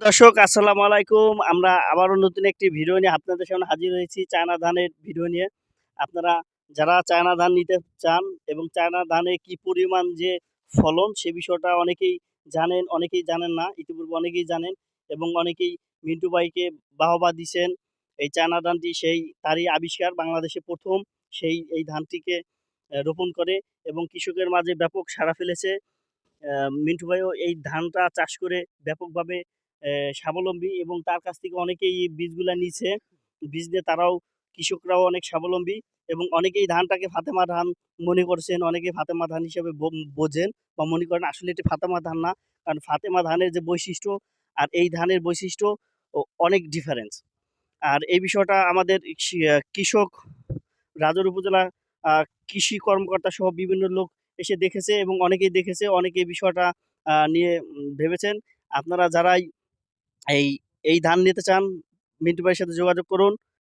দর্শক, আসসালামু আলাইকুম। আমরা আবারও নতুন একটি ভিডিও নিয়ে আপনাদের সামনে হাজির হয়েছি চায়না ধানের ভিডিও নিয়ে। আপনারা যারা চায়না ধান নিতে চান এবং চায়না ধানে কি পরিমাণ যে ফলন, সে বিষয়টা অনেকেই জানেন অনেকেই জানেন না, ইতিপূর্বে অনেকেই জানেন এবং অনেকেই মিন্টু ভাইকে বাহবা দিছেন। এই চায়না ধানটি সেই, তারই আবিষ্কার, বাংলাদেশে প্রথম সেই, এই ধানটিকে রোপণ করে এবং কৃষকের মাঝে ব্যাপক সাড়া ফেলেছে। মিন্টু ভাইও এই ধানটা চাষ করে ব্যাপকভাবে স্বাবলম্বী এবং তার কাছ থেকে অনেকেই বীজগুলা নিছে। বীজ দিয়ে তারাও, কৃষকরাও অনেক স্বাবলম্বী এবং অনেকেই ধানটাকে ফাতেমা ধান মনে করছেন, অনেকে ফাতেমা ধান হিসেবে বোঝেন বা মনে করেন আসলে এটি ফাতেমা ধান না কারণ ফাতেমা ধানের যে বৈশিষ্ট্য আর এই ধানের বৈশিষ্ট্য অনেক ডিফারেন্স আর এই বিষয়টা আমাদের কৃষক রাজর উপজেলা কৃষি কর্মকর্তা সহ বিভিন্ন লোক এসে দেখেছে এবং অনেকেই দেখেছে, অনেকে বিষয়টা নিয়ে ভেবেছেন। আপনারা যারাই এই এই ধান নিতে চান মিন্টু ভাইয়ের সাথে যোগাযোগ করুন।